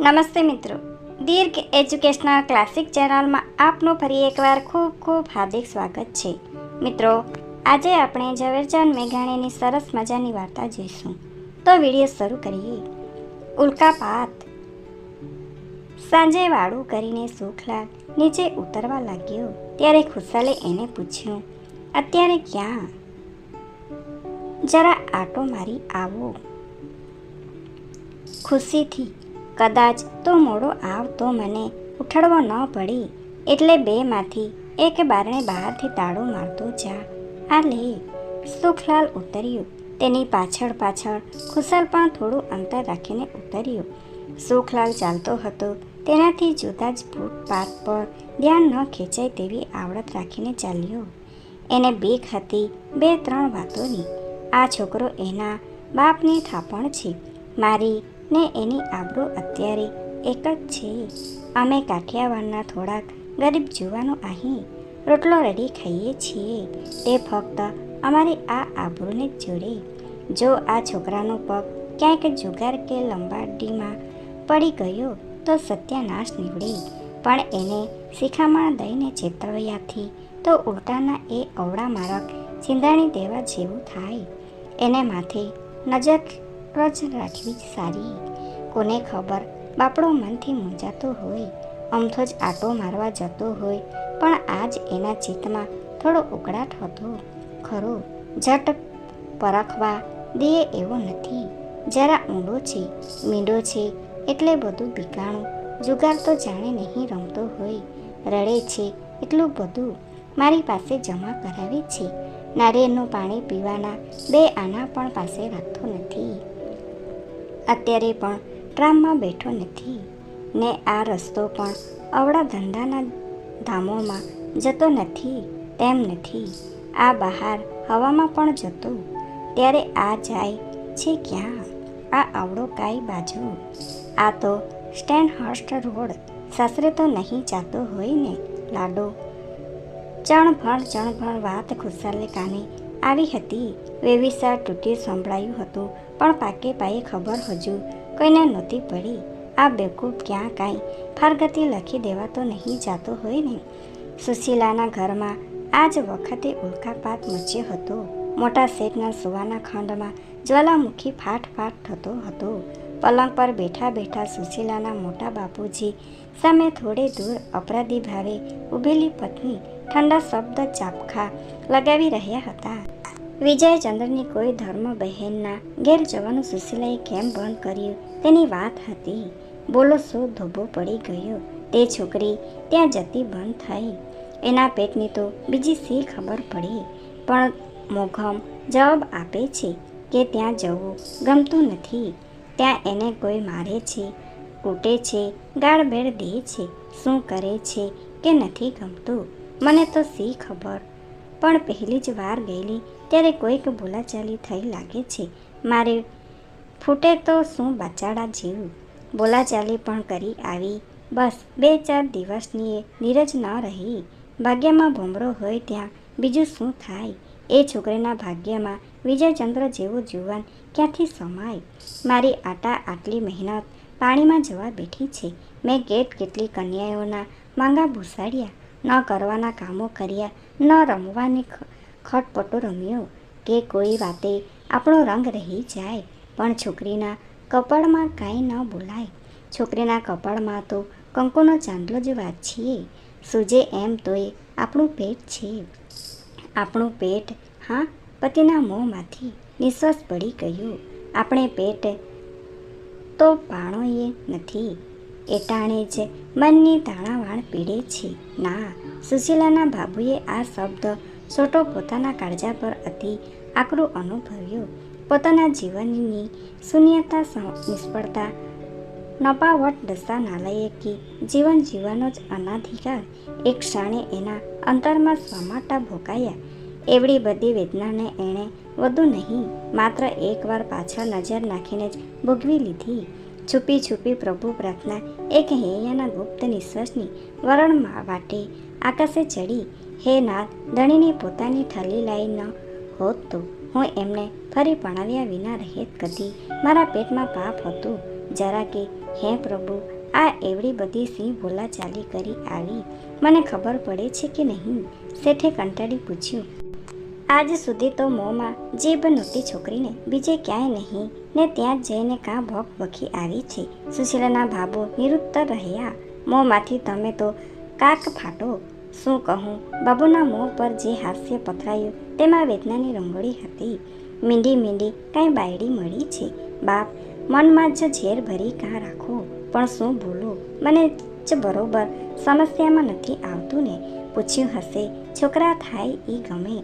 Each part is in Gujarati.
નમસ્તે મિત્રો. દીર્ઘ એજ્યુકેશનલ ક્લાસિક ચેનલમાં આપનું ફરી એકવાર ખૂબ ખૂબ હાર્દિક સ્વાગત છે. મિત્રો, આજે આપણે ઝવેરચંદ મેઘાણીની સરસ મજાની વાર્તા જોઈશું. તો વીડિયો શરૂ કરીએ. ઉલ્કાપાત સાંજે વાળું કરીને સુખલાલ નીચે ઉતરવા લાગ્યો. ત્યારે ખુશાલે એને પૂછ્યું, અત્યારે ક્યાં? જરા આટો મારી આવો. ખુશીથી કદાચ તો મોડો આવ તો મને, ઉઠાડવો ન પડી. એટલે બેમાંથી એક બારણે બહારથી તાળું મારતો જા. આ લે સુખલાલ ઉતર્યું. તેની પાછળ પાછળ ખુશાલ પણ થોડું અંતર રાખીને ઉતર્યું. સુખલાલ ચાલતો હતો. તેનાથી જુદા જ ફૂટપાથ પર ધ્યાન ન ખેંચાય તેવી આવડત રાખીને ચાલ્યો. એને બીક હતી બે ત્રણ વાતોની. આ છોકરો એના બાપની થાપણ છે. મારી ને એની આબરૂ અત્યારે એક જ છે. અમે કાઠિયાવાડના થોડાક ગરીબ જુવાનો અહીં રોટલો રેડી ખાઈએ છીએ. તે ફક્ત અમારી આ આબરૂને જ જોડે. જો આ છોકરાનો પગ ક્યાંક જુગાર કે લંબાડીમાં પડી ગયો તો સત્યાનાશ નીવડે. પણ એને શિખામણ દઈને ચેતવ્યાથી તો ઉલટાના એ અવળા મારક ચિંધાણી દેવા જેવું થાય. એને માથે નજર જ રાખવી સારી કોને ખબર? બાપડો મનથી મૂંઝાતો હોય, અમથો જ આટો મારવા જતો હોય, પણ આજ એના ચિત્તમાં થોડો ઉકળાટ હતો. ખરો, ઝટ પરખવા દે એવો નથી. જરા ઊંડો છે, મીંડો છે, એટલે બધું બીકાણું જુગાર તો જાણે નહીં રમતો હોય. રડે છે, એટલું બધું. મારી પાસે જમા કરાવે છે. નારિયેળનું પાણી પીવાના બે આના પણ પાસે રાખતો નથી. અત્યારે પણ ટ્રામમાં બેઠો નથી. ને આ રસ્તો પણ અવળા ધંધાના ધામોમાં જતો નથી, તેમ નથી. આ બહાર હવામાં પણ જતો. ત્યારે આ જાય છે ક્યાં? આ આવડો કાઈ બાજુ? આ તો સ્ટેન્ડ હોસ્ટ રોડ. સાસરે તો નહીં જાતો હોય ને, લાડો. ચણભણ ચણભણ વાત ખુશાલને કાને આવી હતી. વેવિસાર તૂટી સંભળાયું હતું. પણ પાકે પાયે ખબર હજુ કોઈને નહોતી પડી. આ બેકૂફ ક્યાં કાંઈ? ફારગતી લખી દેવાતો નહીં જાતો હોય ને. સુશીલાના ઘરમાં આ જ વખતે ઉલ્કાપાત મચ્યો હતો. મોટા શેઠના સુવાના ખંડમાં જ્વાલામુખી ફાટ ફાટ થતો હતો. પલંગ પર બેઠા બેઠા સુશીલાના મોટા બાપુજી સામે થોડે દૂર અપરાધી ભાવે ઊભેલી પત્ની ઠંડા શબ્દ ચાપખા લગાવી રહ્યા હતા. વિજયચંદ્રની કોઈ ધર્મ બહેનના ઘેર જવાનું સુશીલાએ કેમ બંધ કર્યું? તેની વાત હતી. બોલો, શું ધોબો પડી ગયો? તે છોકરી ત્યાં જતી બંધ થઈ. એના પેટની તો બીજી સી ખબર પડી? પણ મોઘમ જવાબ આપે છે કે ત્યાં જવું ગમતું નથી. ત્યાં એને કોઈ મારે છે, કૂટે છે, ગાળભેળ દે છે, શું કરે છે કે નથી ગમતું? મને તો સી ખબર? પણ પહેલી જ વાર ગયેલી, ત્યારે કોઈક બોલાચાલી થઈ લાગે છે. મારે ફૂટે તો શું બચાડા જેવું? બોલાચાલી પણ કરી આવી. બસ, બે ચાર દિવસની એ નીરજ ન રહી. ભાગ્યમાં ભૂમરો હોય ત્યાં બીજું શું થાય? એ છોકરીના ભાગ્યમાં વિજયચંદ્ર જેવું જુવાન ક્યાંથી સમાય? મારી આટા આટલી મહેનત પાણીમાં જવા બેઠી છે. મેં કેટ કેટલી કન્યાઓના માંગા ભૂસાડ્યા. ન કરવાના કામો કર્યા. ન રમવાની ખટપટો રમ્યો કે કોઈ વાતે આપણો રંગ રહી જાય, પણ છોકરીના કપાળમાં કાંઈ ન બોલાય. છોકરીના કપાળમાં તો કંકોનો ચાંદલો જ વાંચીએ સૂજે એમ તોય આપણું પેટ છે. આપણું પેટ, હા, પતિના મોંમાંથી નિશ્વાસ પડી ગયું. આપણે પેટ તો પાણોએ નથી. એટાણે જ મનની તાણાવાણ પીડે છે. ના, સુશીલાના બાબુએ આ શબ્દ સોટો પોતાના કાળજા પર અતિ આકરું અનુભવ્યો. પોતાના જીવનની શૂન્યતા નિષ્ફળતા, નપાવટ દશા નાલાયકી જીવન જીવવાનો જ અનાધિકાર એક ક્ષણે એના અંતરમાં સ્વમાટા ભોકાયા એવડી બધી વેદનાને એણે વધુ નહીં, માત્ર એકવાર પાછળ નજર નાખીને જ ભોગવી લીધી. છુપી છુપી પ્રભુ પ્રાર્થના એક હૈયાના ગુપ્ત નિશ્વાસની વરણ વાટે, આકાશે ચડી. હે નાથ ધણીને પોતાની ઠાલી લાઈ ન હોત તો હું એમને ફરી પણાવ્યા વિના રહેત કદી. મારા પેટમાં પાપ હતું, જરા કે, હે પ્રભુ, આ એવડી બધી સિંહ બોલાચાલી કરી આવી. મને ખબર પડે છે કે નહીં? શેઠે કંટાળી પૂછ્યું આજ સુધી તો મોંમાં જીભ નહોતી છોકરીને, બીજે ક્યાંય નહીં. ને ત્યાં જ જઈને કાં ભોગ વખી આવી છે. સુશીલાના ભાભો નિરુત્તર રહ્યા. મોંમાંથી તમે તો કાક ફાટો. શું કહું? બાબુના મોં પર જે હાસ્ય પથરાયું, તેમાં વેદનાની રંગોળી હતી. મીંડી મીંડી કાંઈ બાયડી મળી છે. બાપ, મનમાં જ ઝેર ભરી કાં રાખો? પણ શું ભૂલો? મને જ બરોબર સમસ્યામાં નથી આવતું ને. પૂછ્યું હશે, છોકરા થાય એ ગમે?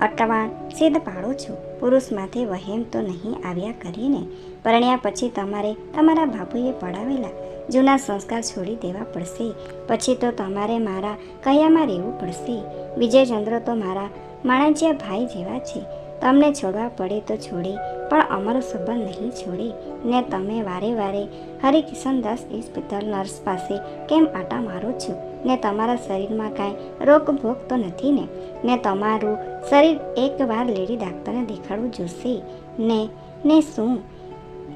અટવાણ સિદ્ધ પાડો છો. પુરુષ માથે વહેમ તો નહીં આવ્યા કરીને. પરણ્યા પછી તમારે તમારા બાપુએ પડાવેલા જૂના સંસ્કાર છોડી દેવા પડશે. પછી તો તમારે મારા કયામાં રહેવું પડશે. વિજયચંદ્ર તો મારા માણજિયા ભાઈ જેવા છે. તમને છોડવા પડે તો છોડે પણ અમારો સંબંધ નહીં છોડે. ને તમે વારે વારે હરિકિશનદાસ હોસ્પિટલ નર્સ પાસે, કેમ આટા મારો છો? ને તમારા શરીરમાં કાંઈ રોગ ભોગ તો નથી ને? ને તમારું શરીર એકવાર લેડી ડાક્ટરને દેખાડવું જોશે? ને ને શું?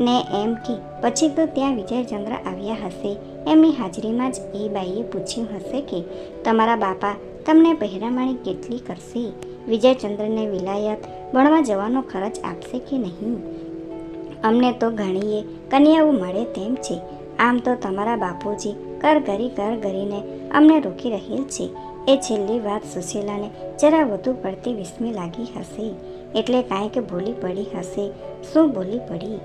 ને એમ કે, પછી તો ત્યાં વિજયચંદ્ર આવ્યા હશે. એમની હાજરીમાં જ એ બાઈએ પૂછ્યું હશે કે, તમારા બાપા તમને પહેરામણી કેટલી કરશે? વિજયચંદ્રને વિલાયત ભણવા જવાનો ખર્ચ આપશે કે નહીં? અમને તો ઘણીએ કન્યાઓ મળે તેમ છે. આમ તો તમારા બાપુજી કર ઘરી કર ઘરીને અમને રોકી રહેલ છે. એ છેલ્લી વાત સુશીલાને જરા વધુ પડતી વિસ્મી લાગી હશે. એટલે કાંઈક ભૂલી પડી હશે. શું ભૂલી પડી?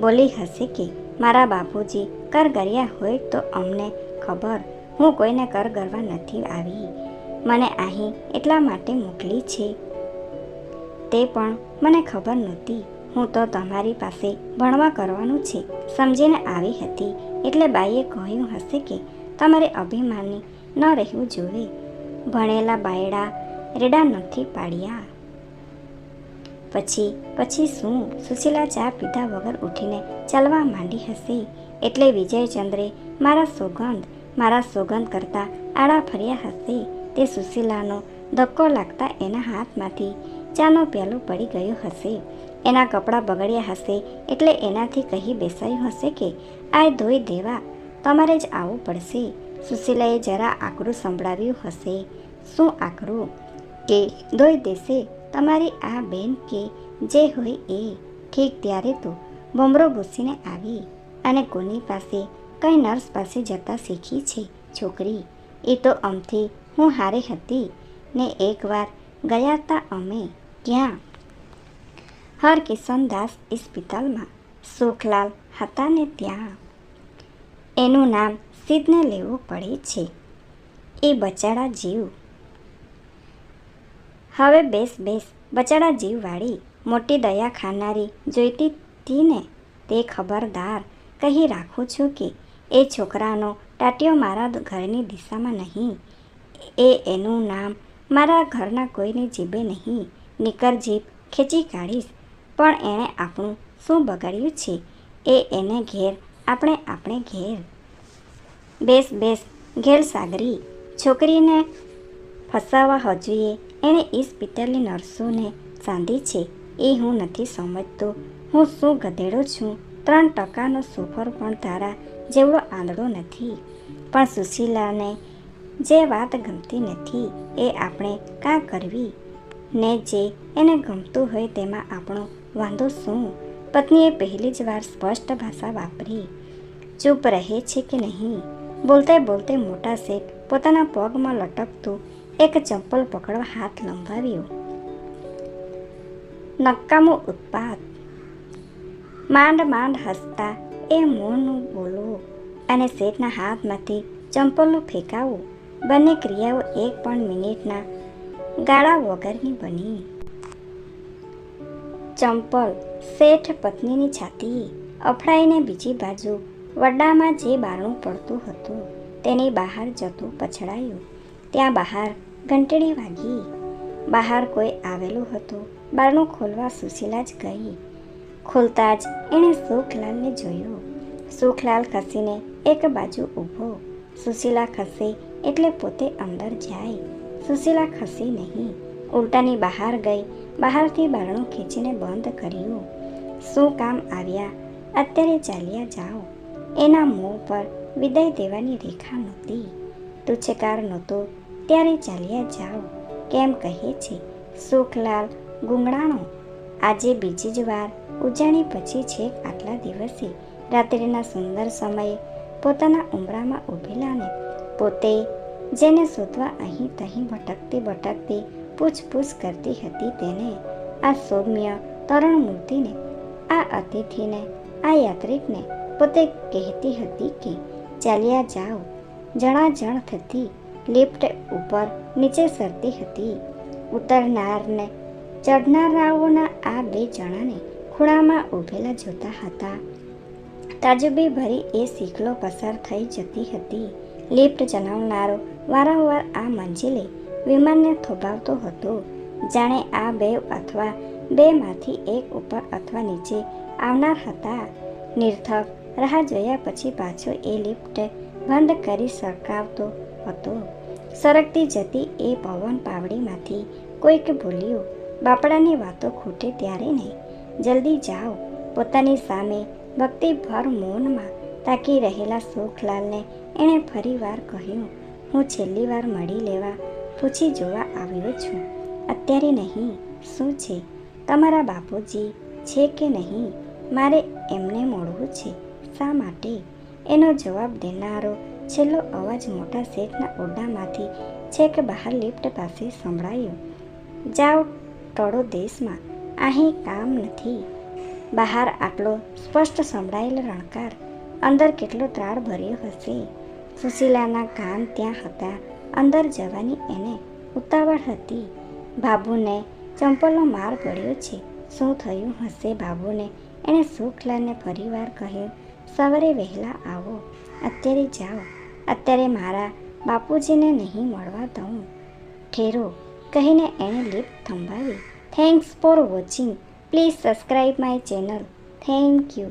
બોલી હશે કે મારા બાપુજી કર ગર્યા હોય તો અમને ખબર. હું કોઈને કર ગરવા નથી આવી. મને અહીં એટલા માટે મોકલી છે. તે પણ મને ખબર નહોતી. હું તો તમારી પાસે ભણવા કરવાનું છે. સમજીને આવી હતી. એટલે બાઈએ કહ્યું હશે કે તમારે અભિમાની ન રહેવું જોઈએ. ભણેલા બાયડા રેડા નથી પાડ્યા. પછી પછી શું? સુશીલા ચા પીધા વગર ઉઠીને ચાલવા માંડી હશે. એટલે વિજયચંદ્રે, મારા સોગંધ મારા સોગંદ કરતાં આડા ફર્યા હશે. તે સુશીલાનો ધક્કો લાગતા એના હાથમાંથી ચાનો પ્યાલો પડી ગયો હશે. એના કપડાં બગડ્યા હશે એટલે એનાથી કહી બેસાયું હશે કે આ ધોઈ દેવા, તમારે જ આવવું પડશે. સુશીલાએ જરા આકરું સંભળાવ્યું હશે. શું આકરું? કે ધોઈ દેશે, તમારી આ બેન કે જે હોય એ. ઠીક, ત્યારે તો. બમરો ઘૂસીને આવી અને કોની પાસે, કઈ નર્સ પાસે જતા શીખી છે, છોકરી. એ તો અમથી હું હારે હતી ને એકવાર ગયા હતા અમે ક્યાં? હરકિશનદાસ હોસ્પિટલમાં સુખલાલ હતા ને ત્યાં. એનું નામ સિદ્ધને લેવું પડે છે. એ બચાડા જીવ. હવે બેસ બેસ, બચાડા જીવવાળી મોટી દયા ખાનારી જોઈતી હતી ને તે ખબરદાર કહી રાખું છું કે એ છોકરાનો ટાટિયો મારા ઘરની દિશામાં નહીં. એ એનું નામ મારા ઘરના કોઈને જીભે નહીં. નિકર જીભ ખેંચી કાઢીશ. પણ એણે આપણું શું બગાડ્યું છે? એ એને ઘેર, આપણે આપણે ઘેર. બેસ બેસ, ઘેર સાગરી. છોકરીને ફસાવા હજુએ એણે ઇસ્પિટલની નર્સોને સાંધી છે. એ હું નથી સમજતો. હું શું ગધેડો છું? ત્રણ ટકાનો સુફર પણ તારા જેવડો આંધળો નથી. પણ સુશીલાને જે વાત ગમતી નથી એ આપણે કાં કરવી? ને જે એને ગમતું હોય તેમાં આપણો વાંધો શું? પત્નીએ પહેલી જ વાર સ્પષ્ટ ભાષા વાપરી. ચૂપ રહે છે કે નહીં? બોલતે બોલતે મોટા શેઠ પોતાના પગમાં લટકતું એક ચંપલ પકડવા હાથ લંબાવ્યો. નક્કામો ઉત્પાદ માંડ માંડ હસતા એ મોંનું બોલવું અને શેઠના હાથમાંથી ચંપલનું ફેંકાવું. બંને ક્રિયાઓ એક પણ મિનિટના ગાળા વગરની બની. ચંપલ શેઠ પત્નીની છાતી, અફડાઈને બીજી બાજુ વડામાં જે બારણું પડતું હતું તેની બહાર જતું પછડાયું. ત્યાં બહાર ઘંટડી વાગી. બહાર કોઈ આવેલું હતું. બારણું ખોલવા સુશીલા જ ગઈ. ખોલતા જ એણે સુખલાલને જોયો. સુખલાલ ખસીને એક બાજુ ઊભો. સુશીલા ખસે એટલે પોતે અંદર જાય. સુશીલા ખસી નહીં. ઉલટાની બહાર ગઈ. બહારથી બારણું ખેંચીને બંધ કર્યું. શું કામ આવ્યા? અત્યારે ચાલ્યા જાઓ. એના મોં પર વિદાય દેવાની રેખા નહોતી. તુચ્છકાર નહોતો. ત્યારે ચાલ્યા જાઓ. કેમ કહે છે? સુખલાલ ગુંગળાણો આજે બીજી જ વાર. ઉજાણી પછી છેક આટલા દિવસે. રાત્રિના સુંદર સમયે પોતાના ઉંબરામાં ઊભેલાને પોતે જેને શોધવા અહીં તહીં ભટકતી ભટકતી પૂછપૂછ કરતી હતી તેને. આ સૌમ્ય તરુણ મૂર્તિને આ અતિથિને, આ યાત્રિકને પોતે કહેતી હતી કે, ચાલ્યા જાઓ. જણાજણ થતી લિફ્ટ ઉપર નીચે સરતી હતી. ઉતરનારને ચડનારાઓના આ બે જણાને ખૂણામાં ઊભેલા જોતા હતા. તાજુબી ભરી એ શીખલો પસાર થઈ જતી હતી. લિફ્ટ ચલાવનારો વારંવાર આ મંજિલે વિમાનને થોભાવતો હતો. જાણે આ બે અથવા બેમાંથી એક ઉપર અથવા નીચે આવનાર હતા. નિર્થક રાહ જોયા પછી પાછો એ લિફ્ટ બંધ કરી સરકાવતો હતો. સરકતી જતી એ પવન પાવડીમાંથી કોઈક ભૂલ્યું. બાપડાની વાતો ખૂટે ત્યારે નહીં. જલ્દી જાઓ. પોતાની સામે ભક્તિભર મૌનમાં તાકી રહેલા સુખલાલને એણે ફરીવાર કહ્યું, હું છેલ્લી વાર મળી લેવા પૂછી જોવા આવ્યો છું. અત્યારે નહીં. શું છે? તમારા બાપુજી છે કે નહીં? મારે એમને મળવું છે. શા માટે? એનો જવાબ દેનારો છેલ્લો અવાજ મોટા શેઠના ઓરડામાંથી છેક બહાર લિફ્ટ પાસે સંભળાયો. જાઓ, ટળો દેશમાં. અહીં કામ નથી. બહાર આટલો સ્પષ્ટ સંભળાયેલ રણકાર. અંદર કેટલો ત્રાળ ભર્યો હશે. સુશીલાના કાન ત્યાં હતા. અંદર જવાની એને ઉતાવળ હતી. બાબુને ચંપલનો માર પડ્યો છે. શું થયું હશે બાબુને? એણે સુખલાલને ફરીવાર કહ્યું, સવારે વહેલા આવો. અત્યારે જાઓ. અત્યારે મારા બાપુજીને નહીં મળવા દઉં. ઠેરો કહીને એણે lift થંભાવી. Thanks for watching please subscribe my channel thank you